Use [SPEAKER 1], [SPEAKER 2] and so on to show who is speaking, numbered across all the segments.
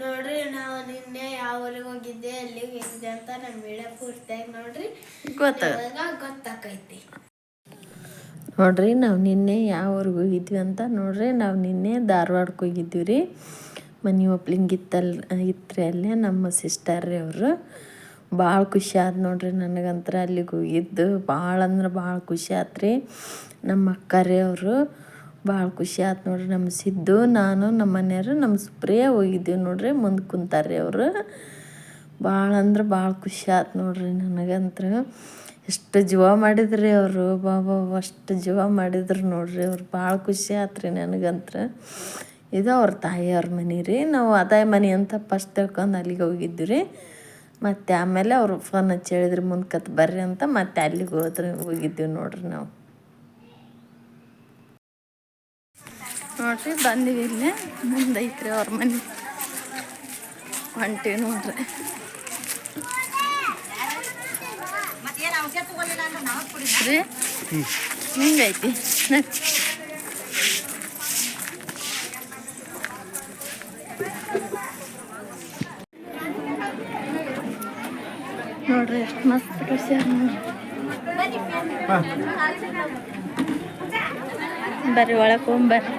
[SPEAKER 1] ನೋಡ್ರಿ ನಾವು ನಿನ್ನೆ ಯಾವ ಊರಿಗೆ ಹೋಗಿದ್ದೆ ಎಲ್ಲಿಗೆ ಹೋಗಿದ್ದೆ ಅಂತ ನಮ್ಮ ವಿಡಿಯೋ ಪೂರ್ತಿಯಾಗಿ ನೋಡ್ರಿ.
[SPEAKER 2] ಗೊತ್ತಾಗ
[SPEAKER 1] ಗೊತ್ತಾಕೈತಿ.
[SPEAKER 2] ನೋಡ್ರಿ ನಾವು ನಿನ್ನೆ ಯಾವ ಊರಿಗೆ ಹೋಗಿದ್ವಿ ಅಂತ ನೋಡ್ರಿ ನಾವು ನಿನ್ನೆ ಧಾರವಾಡಕ್ಕೆ ಹೋಗಿದ್ವಿ ರೀ. ಮನೆ ಒಪ್ಲಿಂಗ್ ಇತ್ತಲ್ಲಿ ಇತ್ತು ಅಲ್ಲೇ ನಮ್ಮ ಸಿಸ್ಟರ್ ರೀ ಅವರು. ಭಾಳ ಖುಷಿ ಆಯ್ತು ನೋಡ್ರಿ ನನಗಂತ್ರ ಅಲ್ಲಿಗೆ ಹೋಗಿದ್ದು. ಭಾಳ ಅಂದ್ರೆ ಭಾಳ ಖುಷಿ ಆಯ್ತು ರೀ ನಮ್ಮ ಅಕ್ಕರೇ ಅವರು. ಭಾಳ ಖುಷಿ ಆಯ್ತು ನೋಡ್ರಿ ನಮ್ಮ ಸಿದ್ದು, ನಾನು, ನಮ್ಮ ಮನೆಯವರು, ನಮ್ಮ ಸುಪ್ರಿಯ ಹೋಗಿದ್ದೀವಿ ನೋಡ್ರಿ, ಮುಂದೆ ಕುಂತಾರ್ರಿ ಅವರು. ಭಾಳ ಅಂದ್ರೆ ಭಾಳ ಖುಷಿ ಆಯ್ತು ನೋಡ್ರಿ ನನಗಂತ್ರ. ಎಷ್ಟು ಜೀವ ಮಾಡಿದ್ರಿ ಅವರು, ಬಾಬಾ, ಅಷ್ಟು ಜೀವ ಮಾಡಿದ್ರು ನೋಡ್ರಿ ಅವ್ರು. ಭಾಳ ಖುಷಿ ಆಯ್ತು ರೀ ನನಗಂತ್ರ. ಇದು ಅವ್ರ ತಾಯಿಯವ್ರ ಮನೆ ರೀ. ನಾವು ಅದಾಯ ಮನೆ ಅಂತ ಫಸ್ಟ್ ತಿಳ್ಕೊಂಡು ಅಲ್ಲಿಗೆ ಹೋಗಿದ್ವಿ ರೀ ಮತ್ತು ಆಮೇಲೆ ಅವರು ಫೋನ್ ಹಚ್ಚಿ ಹೇಳಿದ್ರಿ ಮುಂದ್ಕತ್ ಬರ್ರಿ ಅಂತ ಮತ್ತೆ ಅಲ್ಲಿಗೆ ಹೋದ್ರೆ, ಹೋಗಿದ್ದೀವಿ ನೋಡ್ರಿ ನಾವು. ನೋಡ್ರಿ ಬಂದಿವಿ ಇಲ್ಲೇ. ಮುಂದೆ ಐತ್ರಿ ಅವ್ರ ಮನೆ. ಹೊಂಟಿ ನೋಡ್ರಿ. ರೀ ಹಿಂಗೈತಿ? ನಡ್ರಿ. ಎಷ್ಟು ಮಸ್ತ್ ಖುಷಿ ನೋಡ್ರಿ. ಬರ್ರಿ ಒಳಗೆ ಹೋಗ್ಬರ್ರಿ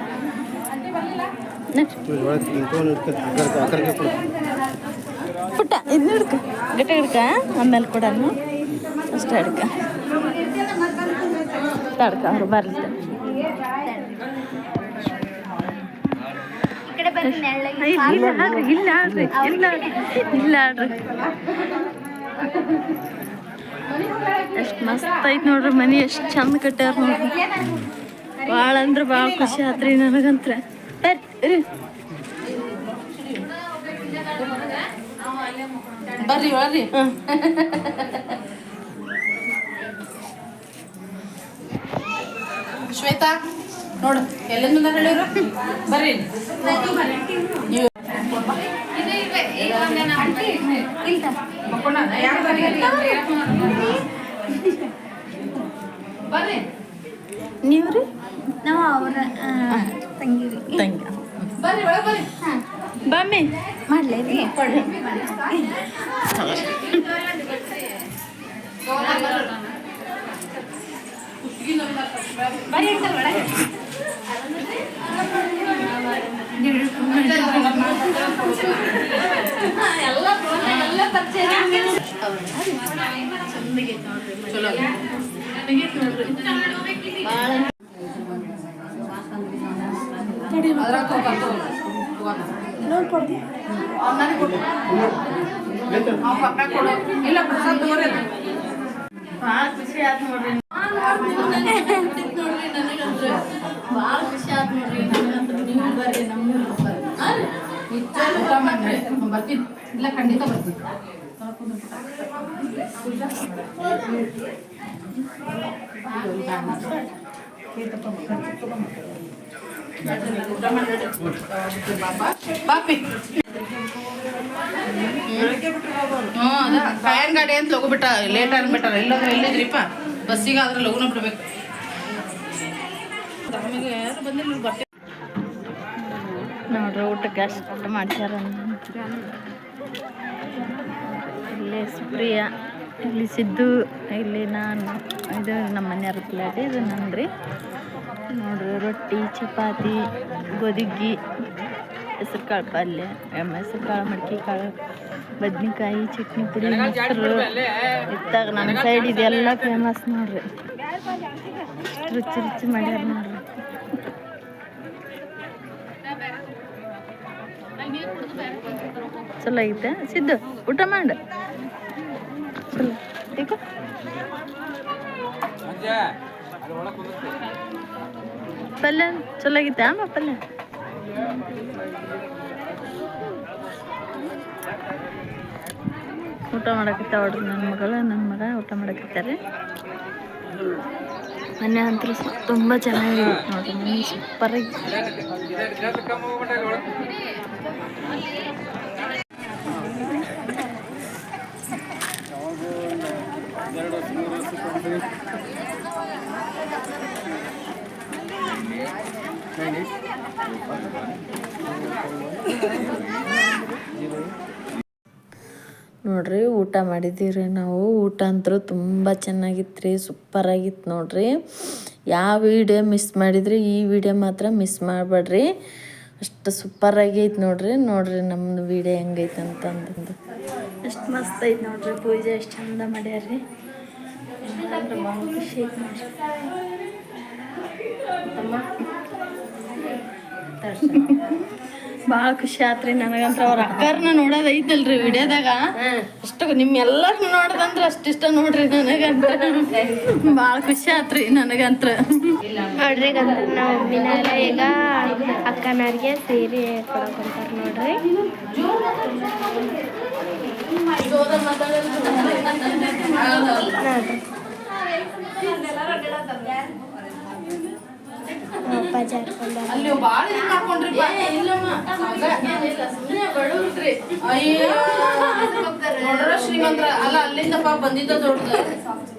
[SPEAKER 2] ಪುಟ್ಟ ಇದನ್ನ ಹಿಡ್ಕ ಗಟ್ಟ ಹಿಡ್ಕ ಆಮೇಲೆ ಕೊಡನು. ಅಷ್ಟೇ ಹಿಡ್ಕ ತಡ್ಕ ಅವ್ರು ಬರ್ಲಿ. ಇಲ್ಲ ಆಡ್ರಿ ಇಲ್ಲ ಆಡ್ರಿ, ಇಲ್ಲ ಇಲ್ಲ ಆಡ್ರಿ. ಎಷ್ಟು ಮಸ್ತ್ ಐತ್ ನೋಡ್ರಿ ಮನಿ, ಎಷ್ಟು ಚಂದ ಕಟ್ಟ್ಯಾರ ನೋಡ್ರಿ. ಭಾಳ ಅಂದ್ರೆ ಭಾಳ ಖುಷಿ ಆತ್ರಿ ನನಗಂತ್ರ. ಬರ್ರಿ
[SPEAKER 3] ಬರ್ರಿ. ಶ್ವೇತಾ ನೋಡು ಎಲ್ಲಿಂದ ಹೇಳಿದ್ರು ಬರ್ರಿ. ನೀವು ಮಕ್ಕೊಂಡಾನ? ಯಾರ್ ಬರ್ರಿ? ಬರ್ರಿ.
[SPEAKER 2] ನೀವು ರೀ
[SPEAKER 1] ನಾವು ಅವರ ತಂಗಿರಿ.
[SPEAKER 2] ತಂಗಿ
[SPEAKER 3] ಬರ್ರಿ ಒಳಗೆ ಬರ್ರಿ.
[SPEAKER 2] ಬಮ್ಮಿ
[SPEAKER 1] ಮಾಡ್ಲೇ ರೀ ಕೊಡ್ರಿ
[SPEAKER 3] ಚಲೋ ಅದ್ರಾಗ ತಗೋ, ತಗೋ. ಅವ್ನ್ ನನಗ್ ಕೊಡು. ಅವ್ನ್ ಪಪ್ಪಾಗ್ ಕೊಡು. ಇಲ್ಲ ಪ್ರಸಾದ್ ತಗೋರಿ ಅದು.
[SPEAKER 2] ಭಾಳ ಖುಷಿ ಆಯ್ತು ನೋಡ್ರಿ. ಭಾಳ ಖುಷಿ ಆಯ್ತು ನೋಡ್ರಿ. ನೀವು ಬರ್ರಿ ನಮ್ಮ
[SPEAKER 3] ಮಾಡ್ರಿ. ಬರ್ತೀನಿ. ಇಲ್ಲ ಖಂಡಿತ ಬರ್ತೀನಿ. ಬಾಪಿ ಹ್ಞೂ ಕಾಯನ್ ಗಾಡಿ ಅಂತ ಲಗುಬಿಟ್ಟ ಲೇಟ್ ಅನ್ಬಿಟ್ಟಾರ ಇಲ್ಲಾಂದ್ರೆ ಎಲ್ಲಿದ್ರಿಪ್ಪ ಬಸ್ಸಿಗೆ ಆದ್ರೆ ಲಗುನ ಬಿಡ್ಬೇಕು ಬಂದಿಲ್ಲ ಊಟ ಬರ್ತೀವಿ
[SPEAKER 2] ನೋಡ್ರಿ ಊಟಕ್ಕೆ ಮಾಡ್ಸ್ಯಾರ ಇಲ್ಲಿ ಸುಪ್ರಿಯ ಇಲ್ಲಿ ಸಿದ್ದು, ಇಲ್ಲಿ ನಾನು, ಇದು ನಮ್ಮ ಮನೆಯವ್ರ ಪ್ಲೇಟ್ ಇದು ನಂದ್ರಿ. ನೋಡ್ರಿ, ರೊಟ್ಟಿ, ಚಪಾತಿ, ಗೋದಿಗ್ಗಿ, ಹೆಸ್ರು ಕಾಳು ಪಲ್ಯ ಹೆಸ್ರು ಕಾಳು, ಮಡ್ಕೆ ಕಾಳು, ಬದ್ನಿಕಾಯಿ, ಚಟ್ನಿ ಪುಡಿ, ಮೊಸರು. ಇತ್ತಾಗ ನನ್ನ ಸೈಡ್ ಇದೆಲ್ಲ ಫೇಮಸ್ ನೋಡ್ರಿ. ರುಚಿ ರುಚಿ ಮಾಡ್ಯಾರ ನೋಡ್ರಿ. ಚಲೋ ಐತೆ. ಸಿದ್ದು, ಊಟ ಮಾಡು. ಚಲೋ. ಪಲ್ಯ ಚಲೋ ಆಗಿತ್ತ ಪಲ್ಯ? ಊಟ ಮಾಡಕತ್ತ ನೋಡ್ರಿ ನನ್ನ ಮಗಳು ನನ್ನ ಮಗ ಊಟ ಮಾಡಕತ್ತಾರೆ ಮನೆ ಅಂತೂ ತುಂಬ ಚೆನ್ನಾಗಿದೆ ನೋಡ್ರಿ, ಮನೆ ಸೂಪರಾಗಿ
[SPEAKER 4] ನೋಡ್ರಿ, ಊಟ ಮಾಡಿದ್ದೀವಿ ನಾವು. ಊಟ ಅಂತೂ ತುಂಬ ಚೆನ್ನಾಗಿತ್ತು ರೀ ಸೂಪರಾಗಿತ್ತು ನೋಡ್ರಿ. ಯಾವ ವಿಡಿಯೋ ಮಿಸ್ ಮಾಡಿದ್ರಿ, ಈ ವಿಡಿಯೋ ಮಾತ್ರ ಮಿಸ್ ಮಾಡಬೇಡ್ರಿ. ಅಷ್ಟು ಸೂಪರಾಗೈತೆ ನೋಡ್ರಿ. ನೋಡ್ರಿ ನಮ್ಮದು ವಿಡಿಯೋ ಹೆಂಗೈತೆ ಅಂತಂದು
[SPEAKER 2] ಅಷ್ಟು ಮಸ್ತ್ ಐತೆ ನೋಡ್ರಿ, ಪೂಜೆ ಎಷ್ಟು ಚಂದ ಮಾಡ್ಯಾರ್ರಿ. ಭಾಳ ಖುಷಿ ಆತ್ರಿ ನನಗಂತ್ರ ಅವ್ರ ಅಕ್ಕರ್ನ ನೋಡೋದೈತಲ್ರಿ ವಿಡಿಯೋದಾಗ. ಅಷ್ಟು ನಿಮ್ಮೆಲ್ಲರನ್ನ ನೋಡದಂದ್ರ ಅಷ್ಟಿಷ್ಟ ನೋಡ್ರಿ ನನಗಂತ್ರ. ಭಾಳ ಖುಷಿ ಆತ್ರಿ ನನಗಂತ್ರ.
[SPEAKER 1] ನೋಡ್ರಿ ಅಂದ್ರೆ ನಾವು ಮಮ್ಮಿನಾರ ಈಗ ಅಕ್ಕನವ್ರಿಗೆ ಸೀರೆ ಕೊಡಕೊಂತಾರ ನೋಡ್ರಿ. ನೋಡ್ರಿ ಪಾಪ ಬಂದಿದ್ದ
[SPEAKER 3] ಅಲ್ಲಿ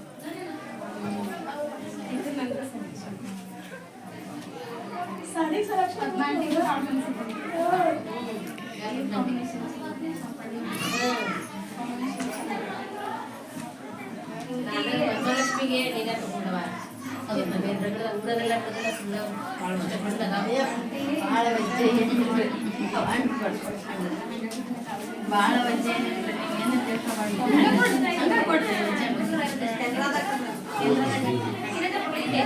[SPEAKER 3] ಮಾಡ್ಕೊಂಡ್ರಿ ಅಯ್ಯೋ ನೋಡ್ರ ಶ್ರೀಮಂತರ ಅಲ್ಲ ಅಲ್ಲಿಂದಪ್ಪ ಬಂದಿದ್ದ ದೊಡ್ಡದು ಅಲ್ಲಿಂದ ನೋಡು
[SPEAKER 1] ನೋಡ್ರಿ ಈಗ
[SPEAKER 2] ಭಾಳ
[SPEAKER 3] ಈ ಬಡಪ್ಪ ಬೇಡ ಅಯ್ಯೋ.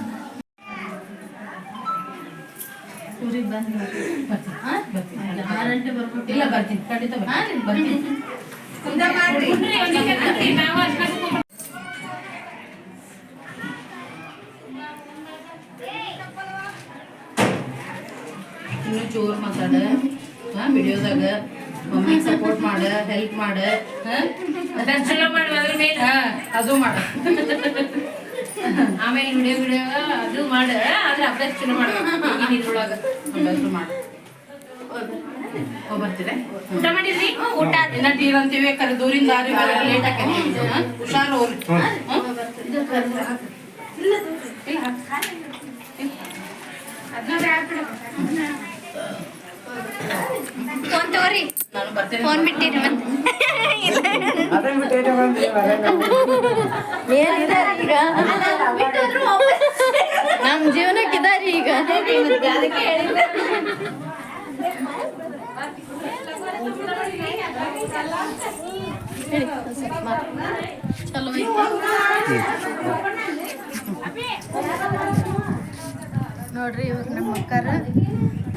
[SPEAKER 3] ಖಂಡಿತ ಬರ್ತೀನಿ ಇನ್ನು ಜೋರ್ ಮಾತಾಡ ಹಾ ವಿಡಿಯೋದಾಗ ಮಮ್ಮಿ ಸಪೋರ್ಟ್ ಮಾಡ ಹೆಲ್ಪ್ ಮಾಡ?
[SPEAKER 5] ಚಲೋ
[SPEAKER 3] ಹಾ, ಅದು ಮಾಡ
[SPEAKER 5] ಆಮೇಲೆ ವಿಡಿಯೋ ವಿಡಿಯೋ ಅದು ಮಾಡ ಆದ್ರೆ ಅಭ್ಯಾಸ ಚಲೋ ಮಾಡ್ಬೇಕು ಇದ್ರೊಳಗ
[SPEAKER 3] ಅಭ್ಯಾಸ ಮಾಡಿ. ಬರ್ತೀರಾ?
[SPEAKER 5] ಊಟ ಮಾಡಿದ್ರಿ?
[SPEAKER 3] ಊಟ ಅಂತೀವಿ ಕರೆ ದೂರಿಂದ ದಾರಿ ಲೇಟ್ ಆಕೈತಿ. ಹಾ? ಹುಷಾರ್ ಹೋಗ್ರಿ. ಹಾ?
[SPEAKER 1] ಫೋನ್ ತಗೋರಿ.
[SPEAKER 3] ನಾನು ಬರ್ತೇನೆ.
[SPEAKER 1] ಫೋನ್ ಬಿಟ್ಟಿರಿ ಮತ್ತೆ.
[SPEAKER 2] ನಮ್ಮ ಜೀವನಕ್ಕೆ ಇದಾರಿ ಈಗ. ಚಲೋ ನೋಡ್ರಿ ಇವ್ರು ನಮ್ಮ ಅಕ್ಕಾರ.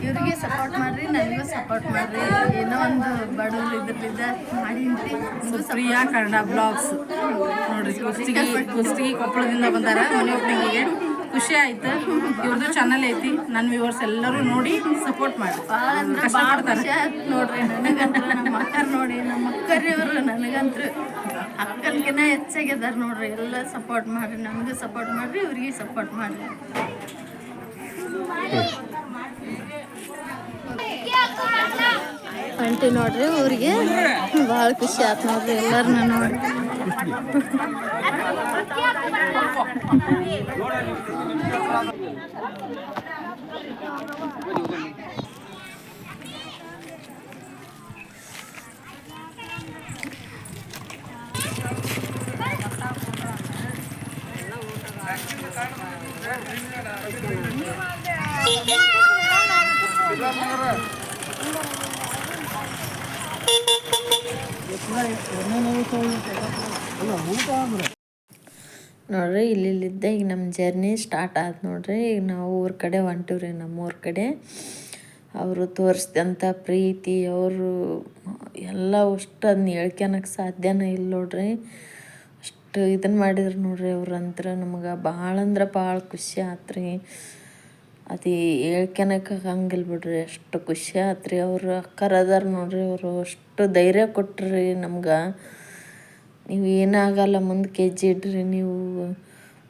[SPEAKER 2] ಇವ್ರಿಗೆ ಸಪೋರ್ಟ್ ಮಾಡ್ರಿ ನನಗೂ ಸಪೋರ್ಟ್ ಮಾಡ್ರಿ. ಏನೋ ಒಂದು ಬಡವ್ರು ಇದ್ರಲ್ಲಿದ್ದ ಮಾಡೀನ್ರಿ
[SPEAKER 3] ಪ್ರಿಯಾ ಕನ್ನಡ ಬ್ಲಾಗ್ಸ್. ನೋಡ್ರಿ ಕುಸ್ತಿಗಿ ಕುಸ್ತಿಗಿ ಕೊಪ್ಪಳದಿಂದ ಬಂದಾರ ಮನೆ ಒಪ್ಪಿಗೆ ಖುಷಿ ಆಯ್ತು. ಇವ್ರದ್ದು ಚಾನಲ್ ಐತಿ. ನನ್ನ ವ್ಯೂವರ್ಸ್ ಎಲ್ಲರೂ ನೋಡಿ ಸಪೋರ್ಟ್ ಮಾಡಿ
[SPEAKER 2] ಖುಷಿ ಆಯ್ತು ನೋಡ್ರಿ. ನನಗಂತ್ರ ನಮ್ಮ ಅಕ್ಕರ್ ನೋಡಿ ನಮ್ಮ ಅಕ್ಕರಿಯವರು ನನಗಂತ್ರ. ಹೆಚ್ಚಾಗಿ ಹೆಚ್ಚಾಗಿದಾರ ನೋಡ್ರಿ. ಎಲ್ಲ ಸಪೋರ್ಟ್ ಮಾಡ್ರಿ. ನನಗೂ ಸಪೋರ್ಟ್ ಮಾಡ್ರಿ ಇವ್ರಿಗೆ ಸಪೋರ್ಟ್ ಮಾಡ್ರಿ. ಹೊಂಟಿ ನೋಡ್ರಿ ಊರಿಗೆ ಭಾಳ ಖುಷಿ ಆಯ್ತು ನೋಡ್ರಿ ಎಲ್ಲರನ್ನ ನೋಡಿ ನೋಡ್ರಿ ಇಲ್ಲಿಲ್ಲಿದ್ದ ಈಗ ನಮ್ಮ ಜರ್ನಿ ಸ್ಟಾರ್ಟ್ ಆಯ್ತು ನೋಡ್ರಿ. ಈಗ ನಾವು ಊರ ಕಡೆ ಹೊಂಟಿವ್ರಿ, ನಮ್ಮ ಊರ ಕಡೆ. ಅವರು ತೋರಿಸಿದಂಥ ಪ್ರೀತಿ, ಅವರು ಎಲ್ಲ ಅಷ್ಟು ಅದನ್ನ ಹೇಳ್ಕೊಳಕ್ಕೆ ಸಾಧ್ಯನೇ ಇಲ್ಲ ನೋಡ್ರಿ. ಅಷ್ಟು ಇದನ್ನು ಮಾಡಿದ್ರು ನೋಡ್ರಿ ಅವ್ರಂತ್ರ ನಮ್ಗೆ. ಭಾಳ ಅಂದ್ರೆ ಭಾಳ ಖುಷಿ ಆತ್ರಿ. ಅದು ಹೇಳ್ಕೊಳಕ್ಕೆ ಆಗಂಗಿಲ್ಲ ಬಿಡ್ರಿ, ಅಷ್ಟು ಖುಷಿ ಆತ್ರಿ ಅವರು ಅಕ್ಕರ್ ಅದಾರ ನೋಡ್ರಿ ಅವರು ಅಷ್ಟು ಧೈರ್ಯ ಕೊಟ್ರಿ ನಮ್ಗೆ. ನೀವು ಏನಾಗಲ್ಲ, ಮುಂದೆ ಕೆ ಜಿ ಇಡ್ರಿ, ನೀವು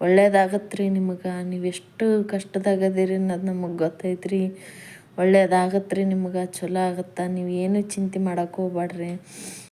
[SPEAKER 2] ಒಳ್ಳೇದಾಗತ್ತೆ ರೀ ನಿಮಗೆ. ನೀವು ಎಷ್ಟು ಕಷ್ಟದಾಗದಿರಿ ಅನ್ನೋದು ನಮಗೆ ಗೊತ್ತೈತ್ರಿ. ಒಳ್ಳೇದಾಗತ್ತೆ ರೀ ನಿಮ್ಗೆ, ಚಲೋ ಆಗತ್ತೆ. ನೀವು ಏನು ಚಿಂತೆ ಮಾಡಕ್ಕೆ ಹೋಗ್ಬೇಡ್ರಿ